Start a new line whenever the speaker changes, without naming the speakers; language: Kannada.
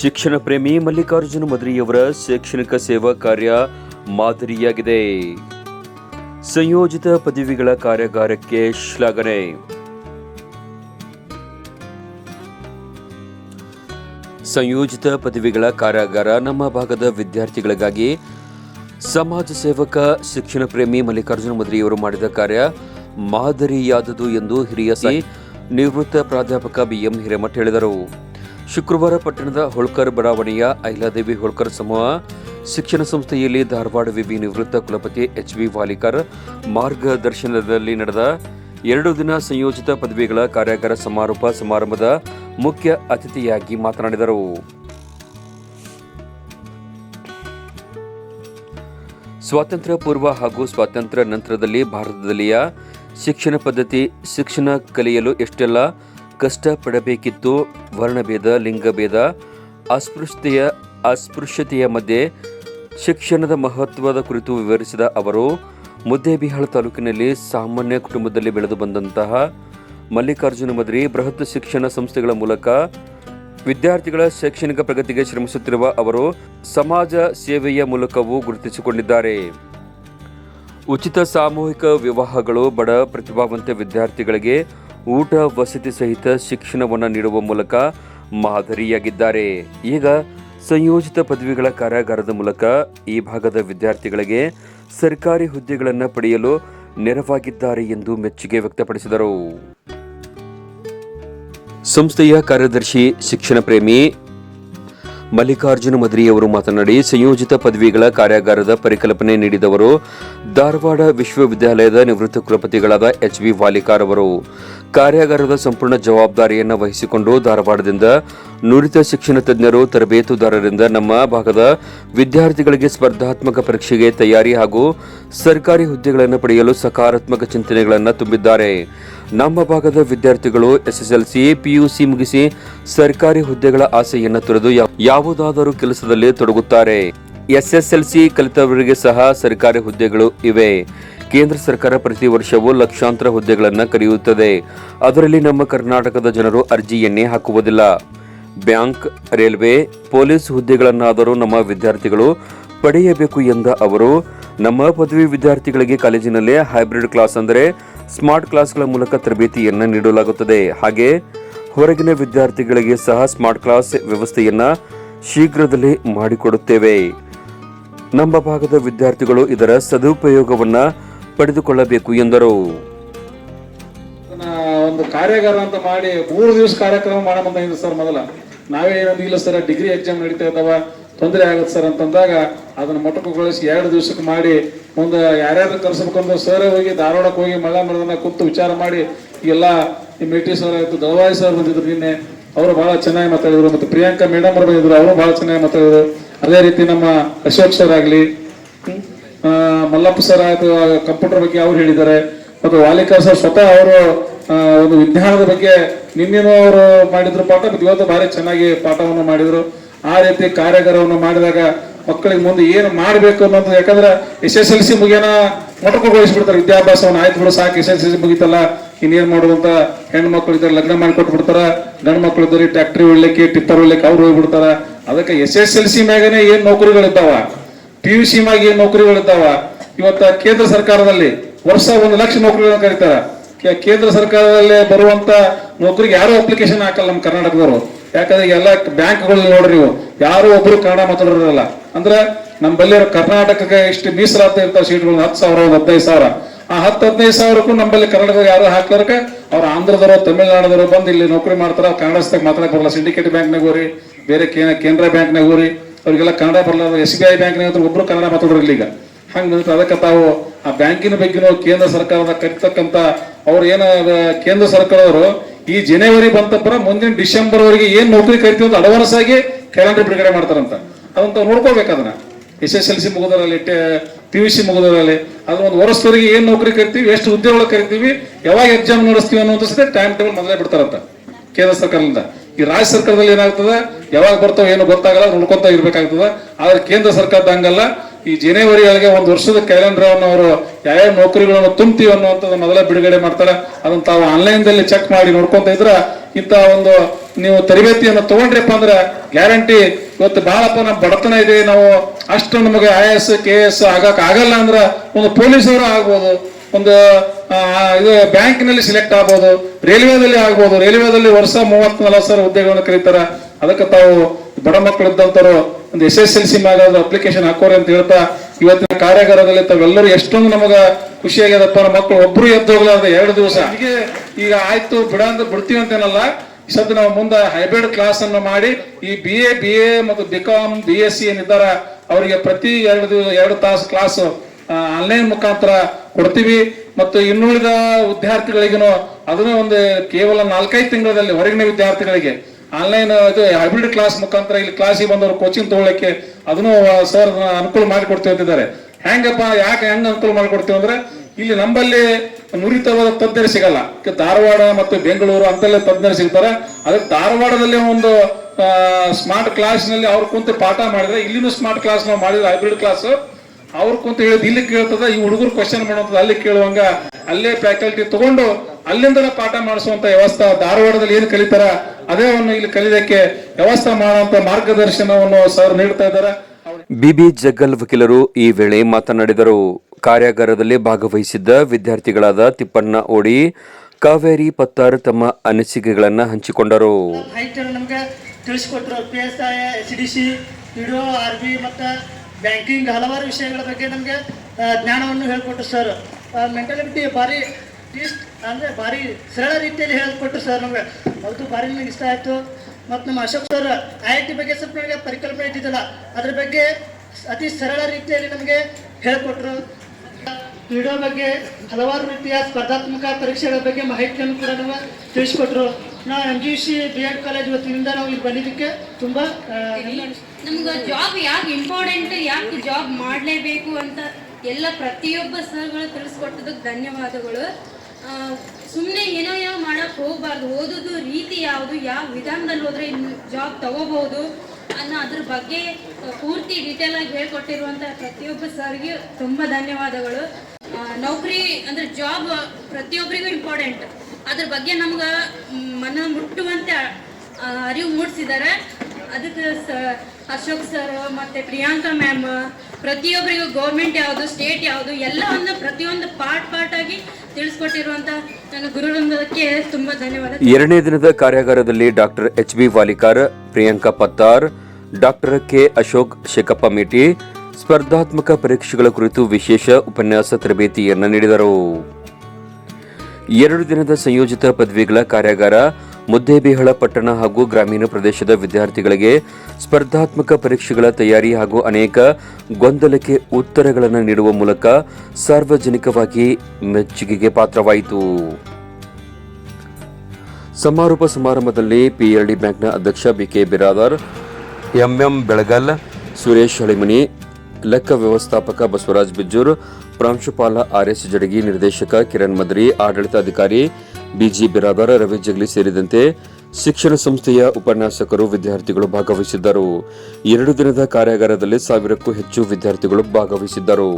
ಶಿಕ್ಷಣ ಪ್ರೇಮಿ ಮಲ್ಲಿಕಾರ್ಜುನ ಮದ್ರಿಯವರ ಶೈಕ್ಷಣಿಕ ಸೇವಾ ಕಾರ್ಯ ಮಾದರಿಯಾಗಿದೆ. ಸಂಯೋಜಿತ ಪದವಿಗಳ ಕಾರ್ಯಾಗಾರಕ್ಕೆ ಶ್ಲಾಘನೆ. ಸಂಯೋಜಿತ ಪದವಿಗಳ ಕಾರ್ಯಾಗಾರ ನಮ್ಮ ಭಾಗದ ವಿದ್ಯಾರ್ಥಿಗಳಿಗಾಗಿ ಸಮಾಜ ಸೇವಕ, ಶಿಕ್ಷಣ ಪ್ರೇಮಿ ಮಲ್ಲಿಕಾರ್ಜುನ ಮದ್ರಿಯವರು ಮಾಡಿದ ಕಾರ್ಯ ಮಾದರಿಯಾದದು ಎಂದು ಹಿರಿಯ ನಿವೃತ್ತ ಪ್ರಾಧ್ಯಾಪಕ ಬಿಎಂ ಹಿರೇಮಠ್ ಹೇಳಿದರು. ಶುಕ್ರವಾರ ಪಟ್ಟಣದ ಹೋಳ್ಕರ್ ಬಡಾವಣೆಯ ಅಹಿಲಾದೇವಿ ಹೋಳ್ಕರ್ ಸಮೂಹ ಶಿಕ್ಷಣ ಸಂಸ್ಥೆಯಲ್ಲಿ ಧಾರವಾಡ ವಿವಿ ನಿವೃತ್ತ ಕುಲಪತಿ ಎಚ್ ವಿ ವಾಲಿಕರ್ ಮಾರ್ಗದರ್ಶನದಲ್ಲಿ ನಡೆದ ಎರಡು ದಿನ ಸಂಯೋಜಿತ ಪದವಿಗಳ ಕಾರ್ಯಾಗಾರ ಸಮಾರೋಪ ಸಮಾರಂಭದ ಮುಖ್ಯ ಅತಿಥಿಯಾಗಿ ಮಾತನಾಡಿದರು. ಸ್ವಾತಂತ್ರ್ಯ ಪೂರ್ವ ಹಾಗೂ ಸ್ವಾತಂತ್ರ್ಯ ನಂತರದಲ್ಲಿ ಭಾರತದಲ್ಲಿಯ ಶಿಕ್ಷಣ ಪದ್ಧತಿ, ಶಿಕ್ಷಣ ಕಲಿಯಲು ಎಷ್ಟೆಲ್ಲ ಕಷ್ಟಪಡಬೇಕಿತ್ತು. ವರ್ಣಭೇದ, ಲಿಂಗಭೇದ, ಅಸ್ಪೃಶ್ಯತೆಯ ಅಸ್ಪೃಶ್ಯತೆಯ ಮಧ್ಯೆ ಶಿಕ್ಷಣದ ಮಹತ್ವದ ಕುರಿತು ವಿವರಿಸಿದ ಅವರು, ಮುದ್ದೇಬಿಹಾಳ ತಾಲೂಕಿನಲ್ಲಿ ಸಾಮಾನ್ಯ ಕುಟುಂಬದಲ್ಲಿ ಬೆಳೆದು ಬಂದಂತಹ ಮಲ್ಲಿಕಾರ್ಜುನ ಮದ್ರಿ ಬೃಹತ್ ಶಿಕ್ಷಣ ಸಂಸ್ಥೆಗಳ ಮೂಲಕ ವಿದ್ಯಾರ್ಥಿಗಳ ಶೈಕ್ಷಣಿಕ ಪ್ರಗತಿಗೆ ಶ್ರಮಿಸುತ್ತಿರುವ ಅವರು ಸಮಾಜ ಸೇವೆಯ ಮೂಲಕವೂ ಗುರುತಿಸಿಕೊಂಡಿದ್ದಾರೆ. ಉಚಿತ ಸಾಮೂಹಿಕ ವಿವಾಹಗಳು ಬಡ ಪ್ರತಿಭಾವಂತ ವಿದ್ಯಾರ್ಥಿಗಳಿಗೆ ಊಟ ವಸತಿ ಸಹಿತ ಶಿಕ್ಷಣವನ್ನು ನೀಡುವ ಮೂಲಕ ಮಾದರಿಯಾಗಿದ್ದಾರೆ. ಈಗ ಸಂಯೋಜಿತ ಪದವಿಗಳ ಕಾರ್ಯಾಗಾರದ ಮೂಲಕ ಈ ಭಾಗದ ವಿದ್ಯಾರ್ಥಿಗಳಿಗೆ ಸರ್ಕಾರಿ ಹುದ್ದೆಗಳನ್ನು ಪಡೆಯಲು ನೆರವಾಗಿದ್ದಾರೆ ಎಂದು ಮೆಚ್ಚುಗೆ ವ್ಯಕ್ತಪಡಿಸಿದರು. ಸಂಸ್ಥೆಯ ಕಾರ್ಯದರ್ಶಿ, ಶಿಕ್ಷಣ ಪ್ರೇಮಿ ಮಲ್ಲಿಕಾರ್ಜುನ ಮದ್ರಿಯವರು ಮಾತನಾಡಿ, ಸಂಯೋಜಿತ ಪದವಿಗಳ ಕಾರ್ಯಾಗಾರದ ಪರಿಕಲ್ಪನೆ ನೀಡಿದವರು ಧಾರವಾಡ ವಿಶ್ವವಿದ್ಯಾಲಯದ ನಿವೃತ್ತ ಕುಲಪತಿಗಳಾದ ಎಚ್ ವಿ ವಾಲಿಕಾರ್ ಅವರು. ಕಾರ್ಯಾಗಾರದ ಸಂಪೂರ್ಣ ಜವಾಬ್ದಾರಿಯನ್ನು ವಹಿಸಿಕೊಂಡು ಧಾರವಾಡದಿಂದ ನುರಿತ ಶಿಕ್ಷಣ ತಜ್ಞರು, ತರಬೇತುದಾರರಿಂದ ನಮ್ಮ ಭಾಗದ ವಿದ್ಯಾರ್ಥಿಗಳಿಗೆ ಸ್ಪರ್ಧಾತ್ಮಕ ಪರೀಕ್ಷೆಗೆ ತಯಾರಿ ಹಾಗೂ ಸರ್ಕಾರಿ ಹುದ್ದೆಗಳನ್ನು ಪಡೆಯಲು ಸಕಾರಾತ್ಮಕ ಚಿಂತನೆಗಳನ್ನು ತುಂಬಿದ್ದಾರೆ. ನಮ್ಮ ಭಾಗದ ವಿದ್ಯಾರ್ಥಿಗಳು ಎಸ್ಎಸ್ಎಲ್ಸಿ, ಪಿಯುಸಿ ಮುಗಿಸಿ ಸರ್ಕಾರಿ ಹುದ್ದೆಗಳ ಆಸೆಯನ್ನು ತೊರೆದು ಯಾವುದಾದರೂ ಕೆಲಸದಲ್ಲಿ ತೊಡಗುತ್ತಾರೆ. ಎಸ್ಎಸ್ಎಲ್ಸಿ ಕಲಿತವರಿಗೆ ಸಹ ಸರ್ಕಾರಿ ಹುದ್ದೆಗಳು ಇವೆ. ಕೇಂದ್ರ ಸರ್ಕಾರ ಪ್ರತಿ ವರ್ಷವೂ ಲಕ್ಷಾಂತರ ಹುದ್ದೆಗಳನ್ನು ಕರೆಯುತ್ತದೆ. ಅದರಲ್ಲಿ ನಮ್ಮ ಕರ್ನಾಟಕದ ಜನರು ಅರ್ಜಿಯನ್ನೇ ಹಾಕುವುದಿಲ್ಲ. ಬ್ಯಾಂಕ್, ರೈಲ್ವೆ, ಪೊಲೀಸ್ ಹುದ್ದೆಗಳನ್ನಾದರೂ ನಮ್ಮ ವಿದ್ಯಾರ್ಥಿಗಳು ಪಡೆಯಬೇಕು ಎಂದ ಅವರು, ನಮ್ಮ ಪದವಿ ವಿದ್ಯಾರ್ಥಿಗಳಿಗೆ ಕಾಲೇಜಿನಲ್ಲೇ ಹೈಬ್ರಿಡ್ ಕ್ಲಾಸ್ ಅಂದರೆ ಸ್ಮಾರ್ಟ್ ಕ್ಲಾಸ್ಗಳ ಮೂಲಕ ತರಬೇತಿಯನ್ನು ನೀಡಲಾಗುತ್ತದೆ. ಹಾಗೆ ಹೊರಗಿನ ವಿದ್ಯಾರ್ಥಿಗಳಿಗೆ ಸಹ ಸ್ಮಾರ್ಟ್ ಕ್ಲಾಸ್ ವ್ಯವಸ್ಥೆಯನ್ನ ಶೀಘ್ರದಲ್ಲೇ ಮಾಡಿಕೊಡುತ್ತೇವೆ. ನಮ್ಮ ಭಾಗದ ವಿದ್ಯಾರ್ಥಿಗಳು ಇದರ ಸದುಪಯೋಗವನ್ನ ಪಡೆದುಕೊಳ್ಳಬೇಕು ಎಂದರು.
ಒಂದು ಕಾರ್ಯಾಗಾರ ಅಂತ ಮಾಡಿ ಮೂರು ದಿವಸ ಕಾರ್ಯಕ್ರಮ ಮಾಡಮಂತ ಸರ್ ಮೊದಲ. ನಾವೇ ಇಲ್ಲ ಸರ್, ಡಿಗ್ರಿ ಎಕ್ಸಾಮ್ ನಡೀತಾ ಇದಾವ. ತೊಂದರೆ ಆಗುತ್ತೆ ಸರ್ ಅಂತಂದಾಗ ಅದನ್ನ ಮೊಟಕುಗೊಳಿಸಿ ಎರಡು ದಿವಸಕ್ಕೆ ಮಾಡಿ ಒಂದು ಯಾರ್ಯಾರು ಕರೆಸ್ಬೇಕಂದ್ರೆ ಸರ್ ಹೋಗಿ ಧಾರವಾಡಕ್ಕೆ ಹೋಗಿ ಮಳ್ಳ ಮರದನ್ನ ಕೂತು ವಿಚಾರ ಮಾಡಿ ಎಲ್ಲ ಈ ಮೇಟಿ ಸರ್ ಆಯ್ತು ದಳವಾಯಿ ಸರ್ ಬಂದಿದ್ರು ನಿನ್ನೆ. ಅವರು ಬಹಳ ಚೆನ್ನಾಗಿ ಮಾತಾಡಿದ್ರು ಮತ್ತೆ ಪ್ರಿಯಾಂಕಾ ಮೇಡಮ್ ಅವರು ಬಂದಿದ್ರು, ಅವರು ಬಹಳ ಚೆನ್ನಾಗಿ ಮಾತಾಡಿದ್ರು. ಅದೇ ರೀತಿ ನಮ್ಮ ಅಶೋಕ್ ಸರ್ ಆಗಲಿ ಮಲ್ಲಪ್ಪ ಸರ್ ಆಯ್ತು ಕಂಪ್ಯೂಟರ್ ಬಗ್ಗೆ ಅವ್ರು ಹೇಳಿದ್ದಾರೆ. ಮತ್ತು ವಾಲಿಕಾ ಸರ್ ಸ್ವತಃ ಅವರು ಒಂದು ವಿಜ್ಞಾನದ ಬಗ್ಗೆ ನಿನ್ನೆನೂ ಅವರು ಮಾಡಿದ್ರು ಪಾಠ, ಮತ್ತು ಇವತ್ತು ಭಾರಿ ಚೆನ್ನಾಗಿ ಪಾಠವನ್ನು ಮಾಡಿದ್ರು. ಆ ರೀತಿ ಕಾರ್ಯಾಗಾರವನ್ನು ಮಾಡಿದಾಗ ಮಕ್ಕಳಿಗೆ ಮುಂದೆ ಏನು ಮಾಡಬೇಕು ಅನ್ನೋದು, ಯಾಕಂದ್ರೆ ಎಸ್ ಎಸ್ ಎಲ್ ಸಿ ಮುಗಿಯೋಣ, ಮೊಟಕುಗೊಳಿಸ್ಬಿಡ್ತಾರೆ, ವಿದ್ಯಾಭ್ಯಾಸವನ್ನು ಆಯ್ತು ಬಿಡು, ಸಾಕು ಎಸ್ ಎಸ್ ಎಲ್ ಸಿ ಮುಗಿತಲ್ಲ, ಇನ್ನೇನು ಮಾಡೋದು ಅಂತ ಹೆಣ್ಣು ಮಕ್ಕಳು ಇದ್ದಾರೆ, ಲಗ್ನ ಮಾಡಿ ಕೊಟ್ಟು ಬಿಡ್ತಾರ ಗಂಡು ಮಕ್ಕಳು ಇದ್ದಾರೆ, ಟ್ಯಾಕ್ಟ್ರಿ ಹೊಡ್ಲಿಕ್ಕೆ ಟಿಪ್ಪರ್ ಹೊಡ್ಲಿಕ್ಕೆ ಅವ್ರು ಹೋಗ್ಬಿಡ್ತಾರ. ಅದಕ್ಕೆ ಎಸ್ ಎಸ್ ಎಲ್ ಸಿ ಮ್ಯಾಗನೇ ಏನು ನೌಕರಿಗಳಿದ್ದಾವ? ಪಿ ಯು ಸಿ ಮ್ಯಾಗ ಏನು ನೌಕರಿಗಳಿದ್ದಾವ? ಇವತ್ತ ಕೇಂದ್ರ ಸರ್ಕಾರದಲ್ಲಿ ವರ್ಷ ಒಂದು ಲಕ್ಷ ನೌಕರಿಗಳನ್ನ ಕರೀತಾರ. ಕೇಂದ್ರ ಸರ್ಕಾರದಲ್ಲಿ ಬರುವಂತ ನೌಕರಿಗೆ ಯಾರು ಅಪ್ಲಿಕೇಶನ್ ಹಾಕಲ್ಲ ನಮ್ಮ ಕರ್ನಾಟಕದವರು. ಯಾಕಂದ್ರೆ ಎಲ್ಲ ಬ್ಯಾಂಕ್ಗಳು ನೋಡ್ರಿ ನೀವು ಯಾರು ಒಬ್ರು ಕನ್ನಡ ಮಾತಾಡೋರಲ್ಲ. ಅಂದ್ರೆ ನಮ್ಮಲ್ಲಿ ಕರ್ನಾಟಕಕ್ಕೆ ಇಷ್ಟು ಮೀಸಲಾತಿ ಇರ್ತಾವ ಸೀಟ್ಗಳು ಹತ್ತು ಸಾವಿರ, ಒಂದು ಹದಿನೈದು ಸಾವಿರ. ಆ ಹತ್ತು, ಹದಿನೈದು ಸಾವಿರಕ್ಕೂ ನಮ್ಮಲ್ಲಿ ಕನ್ನಡದ ಯಾರು ಹಾಕ್ಲಾರಕ ಅವ್ರ ಆಂಧ್ರದವರು, ತಮಿಳುನಾಡದವರು ಬಂದು ಇಲ್ಲಿ ನೌಕರಿ ಮಾಡ್ತಾರ ಕನ್ನಡಸ್ದಾಗ ಮಾತಾಡಕ್ ಬರಲ್ಲ. ಸಿಂಡಿಕೇಟ್ ಬ್ಯಾಂಕ್ನಾಗ ಹೋರಿ ಬೇರೆ ಕೇಂದ್ರ ಬ್ಯಾಂಕ್ನಾಗ ಹೋರಿ ಅವ್ರಿಗೆಲ್ಲ ಕನ್ನಡ ಬರಲ್ಲ ಎಸ್ ಬಿ ಐ ಬ್ಯಾಂಕ್ನಾಗ ಒಬ್ರು ಕನ್ನಡ ಮಾತಾಡೋರಿಲ್ಲ ಈಗ ಹಂಗೆ ಅದಕ್ಕೆ ತಾವು ಆ ಬ್ಯಾಂಕಿನ ಬಗ್ಗೆನೂ ಕೇಂದ್ರ ಸರ್ಕಾರದ ಕರಿತಕ್ಕಂಥ ಅವ್ರು ಏನ ಕೇಂದ್ರ ಸರ್ಕಾರದವರು ಈ ಜನವರಿ ಬಂತಪ್ಪರ ಮುಂದಿನ ಡಿಸೆಂಬರ್ ವರೆಗೆ ಏನ್ ನೌಕರಿ ಕರಿತೀವಿ ಅಂತ ಅಡ್ವಾನ್ಸ್ ಆಗಿ ಕ್ಯಾಲೆಂಡರ್ ಬಿಡುಗಡೆ ಮಾಡ್ತಾರಂತ. ಅದಂತ ನೋಡ್ಕೋಬೇಕು ಅದನ್ನ. ಎಸ್ ಎಸ್ ಎಲ್ ಸಿ ಮುಗಿದರಲ್ಲಿ ಪಿ ಯು ಸಿ ಮುಗಿದರಲ್ಲಿ ಅದ್ರ ಒಂದು ವರ್ಷದವರೆಗೆ ಏನ್ ನೌಕರಿ ಕರಿತೀವಿ, ಎಷ್ಟು ಹುದ್ದೆಗಳು ಕರಿತೀವಿ, ಯಾವಾಗ ಎಕ್ಸಾಮ್ ನಡೆಸ್ತೀವಿ ಅನ್ನೋ ಸಹಿತ ಟೈಮ್ ಟೇಬಲ್ ಮೊದಲೇ ಬಿಡ್ತಾರಂತ. ಕೇಂದ್ರ ಸರ್ಕಾರದಿಂದ. ಈ ರಾಜ್ಯ ಸರ್ಕಾರದಲ್ಲಿ ಏನಾಗ್ತದೆ, ಯಾವಾಗ ಬರ್ತಾವ ಏನು ಗೊತ್ತಾಗಲ್ಲ, ನೋಡ್ಕೊತಾ ಇರ್ಬೇಕಾಗ್ತದ. ಆದ್ರೆ ಕೇಂದ್ರ ಸರ್ಕಾರದ ಹಂಗಲ್ಲ. ಈ ಜನವರಿ ಒಳಗೆ ಒಂದು ವರ್ಷದ ಕ್ಯಾಲೆಂಡರ್ ಅನ್ನು ಅವರು ಯಾವ ನೌಕರಿಗಳನ್ನು ತುಂಬ್ತೀವಿ ಅನ್ನುವಂಥದ್ದು ಮೊದಲ ಬಿಡುಗಡೆ ಮಾಡ್ತಾರೆ ಅದನ್ನು ತಾವು ಆನ್ಲೈನ್ ದಲ್ಲಿ ಚೆಕ್ ಮಾಡಿ ನೋಡ್ಕೊಂತ ಇದ್ರ ಇಂತ ಒಂದು ನೀವು ತರಬೇತಿಯನ್ನು ತಗೊಂಡ್ರಪ್ಪ ಅಂದ್ರೆ ಗ್ಯಾರಂಟಿ ಇವತ್ತು ಬಹಳಪ್ಪ ನಮ್ಮ ಬಡತನ ಇದೆ, ನಾವು ಅಷ್ಟು ನಮಗೆ ಐ ಎಸ್, ಕೆ ಎಸ್ ಆಗಕ್ ಆಗಲ್ಲ ಅಂದ್ರೆ ಒಂದು ಪೊಲೀಸರು ಆಗ್ಬೋದು, ಒಂದು ಇದು ಬ್ಯಾಂಕ್ನಲ್ಲಿ ಸೆಲೆಕ್ಟ್ ಆಗ್ಬೋದು, ರೈಲ್ವೆದಲ್ಲಿ ಆಗ್ಬೋದು, ರೈಲ್ವೆದಲ್ಲಿ ವರ್ಷ ಮೂವತ್ತ್ ನಲವತ್ತು ಸಾವಿರ ಹುದ್ದೆಗಳನ್ನು ಕರೀತಾರ. ಅದಕ್ಕೆ ತಾವು ಬಡ ಮಕ್ಕಳು ಇದ್ದಂತರು ಒಂದು ಎಸ್ ಎಸ್ ಎಲ್ ಸಿ ಮ್ಯಾಗ ಅಪ್ಲಿಕೇಶನ್ ಹಾಕೋರಿ ಅಂತ ಹೇಳ್ತಾ ಇವತ್ತಿನ ಕಾರ್ಯಾಗಾರದಲ್ಲಿ ತಾವೆಲ್ಲರೂ ಎಷ್ಟೊಂದು ನಮಗ ಖುಷಿ ಆಗ್ಯದಪ್ಪ ನಮ್ಮ ಮಕ್ಕಳು ಒಬ್ರು ಎದ್ದು ಹೋಗ್ಲಾರ್ದ ಎರಡು ದಿವಸ. ಹೀಗೆ ಈಗ ಆಯ್ತು, ಬಿಡ ಅಂತ ಬಿಡ್ತೀವಿ ಅಂತೇನಲ್ಲ. ಸದ್ ನಾವು ಮುಂದೆ ಹೈಬ್ರಿಡ್ ಕ್ಲಾಸ್ ಅನ್ನು ಮಾಡಿ ಈ ಬಿ ಎ ಬಿ ಎ ಮತ್ತು B com B S C ಏನಿದ್ದಾರ ಅವರಿಗೆ ಪ್ರತಿ ಎರಡು ಎರಡು ತಾಸು ಕ್ಲಾಸ್ ಆನ್ಲೈನ್ ಮುಖಾಂತರ ಕೊಡ್ತೀವಿ. ಮತ್ತು ಇನ್ನುಳಿದ ವಿದ್ಯಾರ್ಥಿಗಳಿಗೂ ಅದನ್ನ ಒಂದು ಕೇವಲ ನಾಲ್ಕೈದು ತಿಂಗಳಲ್ಲಿ ಹೊರಗಿನ ವಿದ್ಯಾರ್ಥಿಗಳಿಗೆ ಆನ್ಲೈನ್ ಇದು ಹೈಬ್ರಿಡ್ ಕ್ಲಾಸ್ ಮುಖಾಂತರ ಇಲ್ಲಿ ಕ್ಲಾಸಿಗೆ ಬಂದವರು ಕೋಚಿಂಗ್ ತಗೊಳ್ಳಕ್ಕೆ ಅದನ್ನು ಸರ್ ಅನುಕೂಲ ಮಾಡಿಕೊಡ್ತೀವಿ ಅಂತಿದ್ದಾರೆ. ಹೆಂಗಪ್ಪ ಯಾಕೆ ಹೆಂಗ್ ಅನುಕೂಲ ಮಾಡಿಕೊಡ್ತೀವಿ ಅಂದ್ರೆ, ಇಲ್ಲಿ ನಮ್ಮಲ್ಲಿ ನುರಿತವಾದ ತಜ್ಞರು ಸಿಗಲ್ಲ. ಧಾರವಾಡ ಮತ್ತು ಬೆಂಗಳೂರು ಅಂತಲ್ಲೇ ತಜ್ಞರು ಸಿಗ್ತಾರೆ. ಅದಕ್ಕೆ ಧಾರವಾಡದಲ್ಲಿ ಒಂದು ಸ್ಮಾರ್ಟ್ ಕ್ಲಾಸ್ನಲ್ಲಿ ಅವ್ರು ಕುಂತು ಪಾಠ ಮಾಡಿದ್ರೆ ಇಲ್ಲಿನೂ ಸ್ಮಾರ್ಟ್ ಕ್ಲಾಸ್ ನಾವು ಮಾಡಿದ್ರೆ ಹೈಬ್ರಿಡ್ ಕ್ಲಾಸ್ ಅವ್ರು ಕುಂತ ಹೇಳಿದ್ ಇಲ್ಲಿ ಕೇಳ್ತದ ಈ ಹುಡುಗರು ಕ್ವಶನ್ ಮಾಡುವಂತದ ಅಲ್ಲಿ ಕೇಳುವಂಗ ಅಲ್ಲೇ ಫ್ಯಾಕಲ್ಟಿ ತಗೊಂಡು ಅಲ್ಲಿಂದ ಪಾಠ ಮಾಡಿಸುವಂತ ವ್ಯವಸ್ಥೆ ಧಾರವಾಡದಲ್ಲಿ ಏನು ಕಲಿತಾರ ಅದೇ ಒಂದು ಇಲ್ಲಿ ಕಲಿಯೋದಕ್ಕೆ ವ್ಯವಸ್ಥೆ ಮಾಡುವಂತ ಮಾರ್ಗದರ್ಶನವನ್ನು ಸರ್ ನೀಡ್ತಾ ಇದ್ದಾರೆ
ಬಿಬಿ ಜಗ್ಗಲ್ ವಕೀಲರು ಈ ವೇಳೆ ಮಾತನಾಡಿದರು. ಕಾರ್ಯಾಗಾರದಲ್ಲಿ ಭಾಗವಹಿಸಿದ್ದ ವಿದ್ಯಾರ್ಥಿಗಳಾದ ತಿಪ್ಪಣ್ಣ ಓಡಿ ಕಾವೇರಿ ಪತ್ತಾರ್ ತಮ್ಮ ಅನಿಸಿಕೆಗಳನ್ನು ಹಂಚಿಕೊಂಡರು.
ತಿಳಿಸ್ಕೊಟ್ರು. P S I S D C R B ಮತ್ತು ಬ್ಯಾಂಕಿಂಗ್ ಹಲವಾರು ವಿಷಯಗಳ ಬಗ್ಗೆ ನಮಗೆ ಜ್ಞಾನವನ್ನು ಹೇಳ್ಕೊಟ್ರು ಸರ್ ಮೆಂಟಾಲಿಟಿ ಭಾರಿ ಟೀಸ್ಟ್ ಅಂದರೆ ಭಾರಿ ಸರಳ ರೀತಿಯಲ್ಲಿ ಹೇಳ್ಕೊಟ್ರು ಸರ್ ನಮಗೆ. ಅದು ಭಾರಿ ನನಗೆ ಇಷ್ಟ ಆಯಿತು. ಮತ್ತು ನಮ್ಮ Ashok sir I I T ಬಗ್ಗೆ ಸ್ವಲ್ಪ ನನಗೆ ಪರಿಕಲ್ಪನೆ ಇದ್ದಿದ್ದಲ್ಲ ಅದ್ರ ಬಗ್ಗೆ ಅತಿ ಸರಳ ರೀತಿಯಲ್ಲಿ ನಮಗೆ ಹೇಳ್ಕೊಟ್ರು. ಕ್ರೀಡಾ ಬಗ್ಗೆ ಹಲವಾರು ರೀತಿಯ ಸ್ಪರ್ಧಾತ್ಮಕ ಪರೀಕ್ಷೆಗಳ ಬಗ್ಗೆ ಮಾಹಿತಿಯನ್ನು ಕೂಡ ನಮಗೆ ತಿಳಿಸ್ಕೊಟ್ರು. ನಾವು M G C B Ed college ವತಿಯಿಂದ ನಾವು ಇಲ್ಲಿ ಬಂದಿದ್ದಕ್ಕೆ ತುಂಬ.
ನಮ್ಗೆ ಜಾಬ್ ಯಾಕೆ ಇಂಪಾರ್ಟೆಂಟ್ ಯಾಕೆ ಜಾಬ್ ಮಾಡಲೇಬೇಕು ಅಂತ ಎಲ್ಲ ಪ್ರತಿಯೊಬ್ಬ ಸರ್ಗಳು ತಿಳಿಸ್ಕೊಟ್ಟದಕ್ಕೆ ಧನ್ಯವಾದಗಳು. ಸುಮ್ಮನೆ ಏನೋ ಯಾವ ಮಾಡೋಕ್ಕೆ ಹೋಗ್ಬಾರ್ದು. ಓದೋದು ರೀತಿ ಯಾವುದು, ಯಾವ ವಿಧಾನದಲ್ಲಿ ಹೋದರೆ ಇನ್ನು ಜಾಬ್ ತಗೋಬಹುದು ಅನ್ನೋ ಅದ್ರ ಬಗ್ಗೆ ಪೂರ್ತಿ ಡೀಟೇಲ್ ಆಗಿ ಹೇಳ್ಕೊಟ್ಟಿರುವಂಥ ಪ್ರತಿಯೊಬ್ಬ ಸರ್ಗೆ ತುಂಬ ಧನ್ಯವಾದಗಳು. ನೌಕರಿ ಅಂದ್ರೆ ಜಾಬ್ ಪ್ರತಿಯೊಬ್ಬರಿಗೂ ಇಂಪಾರ್ಟೆಂಟ್ ಅದ್ರ ಬಗ್ಗೆ ನಮ್ಗೆ ಮನ ಮುಟ್ಟುವಂತೆ ಅರಿವು ಮೂಡಿಸಿದ್ದಾರೆ ಅದಕ್ಕೆ ಸ ಅಶೋಕ್ ಸರ್ ಮತ್ತೆ ಪ್ರಿಯಾಂಕಾ ಮ್ಯಾಮ್ ಪ್ರತಿಯೊಬ್ಬರಿಗೂ ಗೌರ್ಮೆಂಟ್ ಯಾವುದು ಸ್ಟೇಟ್ ಯಾವುದು, ಎಲ್ಲವನ್ನು ಪ್ರತಿಯೊಂದು ಪಾರ್ಟ್ ಪಾರ್ಟ್ ಆಗಿ ತಿಳಿಸ್ಕೊಟ್ಟಿರುವಂತ ನನ್ನ ಗುರುವೃಂದಕ್ಕೆ ತುಂಬಾ ಧನ್ಯವಾದ.
ಎರಡನೇ ದಿನದ ಕಾರ್ಯಾಗಾರದಲ್ಲಿ doctor H B Walikar, Priyanka Pattar, doctor K Ashok Shekhappa Meti ಸ್ಪರ್ಧಾತ್ಮಕ ಪರೀಕ್ಷೆಗಳ ಕುರಿತು ವಿಶೇಷ ಉಪನ್ಯಾಸ ತರಬೇತಿಯನ್ನು ನೀಡಿದರು. ಎರಡು ದಿನದ ಸಂಯೋಜಿತ ಪದವಿಗಳ ಕಾರ್ಯಾಗಾರ ಮುದ್ದೇಬಿಹಳ ಪಟ್ಟಣ ಹಾಗೂ ಗ್ರಾಮೀಣ ಪ್ರದೇಶದ ವಿದ್ಯಾರ್ಥಿಗಳಿಗೆ ಸ್ಪರ್ಧಾತ್ಮಕ ಪರೀಕ್ಷೆಗಳ ತಯಾರಿ ಹಾಗೂ ಅನೇಕ ಗೊಂದಲಕ್ಕೆ ಉತ್ತರಗಳನ್ನು ನೀಡುವ ಮೂಲಕ ಸಾರ್ವಜನಿಕವಾಗಿ ಮೆಚ್ಚುಗೆಗೆ ಪಾತ್ರವಾಯಿತು. ಸಮಾರೋಪ ಸಮಾರಂಭದಲ್ಲಿ ಪಿಎಲ್ಡಿ ಬ್ಯಾಂಕ್ನ ಅಧ್ಯಕ್ಷ ಬಿಕೆ ಬಿರಾದರ್, ಎಂಎಂ ಬೆಳಗಲ್, ಸುರೇಶ್ ಹಳಿಮನಿ, ಲೆಕ್ಕ ವ್ಯವಸ್ಥಾಪಕ ಬಸವರಾಜ್ ಬಿಜ್ಜೂರ್, ಪ್ರಾಂಶುಪಾಲ ಆರ್ ಎಸ್ ಜಡಗಿ, ನಿರ್ದೇಶಕ ಕಿರಣ್ ಮದ್ರಿ, ಆಡಳಿತಾಧಿಕಾರಿ ಬಿಜಿ ಬಿರಾದಾರ ರವಿ ಜಗ್ಲಿ ಸೇರಿದಂತೆ ಶಿಕ್ಷಣ ಸಂಸ್ಥೆಯ ಉಪನ್ಯಾಸಕರು ವಿದ್ಯಾರ್ಥಿಗಳು ಭಾಗವಹಿಸಿದ್ದರು. ಎರಡು ದಿನದ ಕಾರ್ಯಾಗಾರದಲ್ಲಿ ಸಾವಿರಕ್ಕೂ ಹೆಚ್ಚು ವಿದ್ಯಾರ್ಥಿಗಳು ಭಾಗವಹಿಸಿದ್ದರು.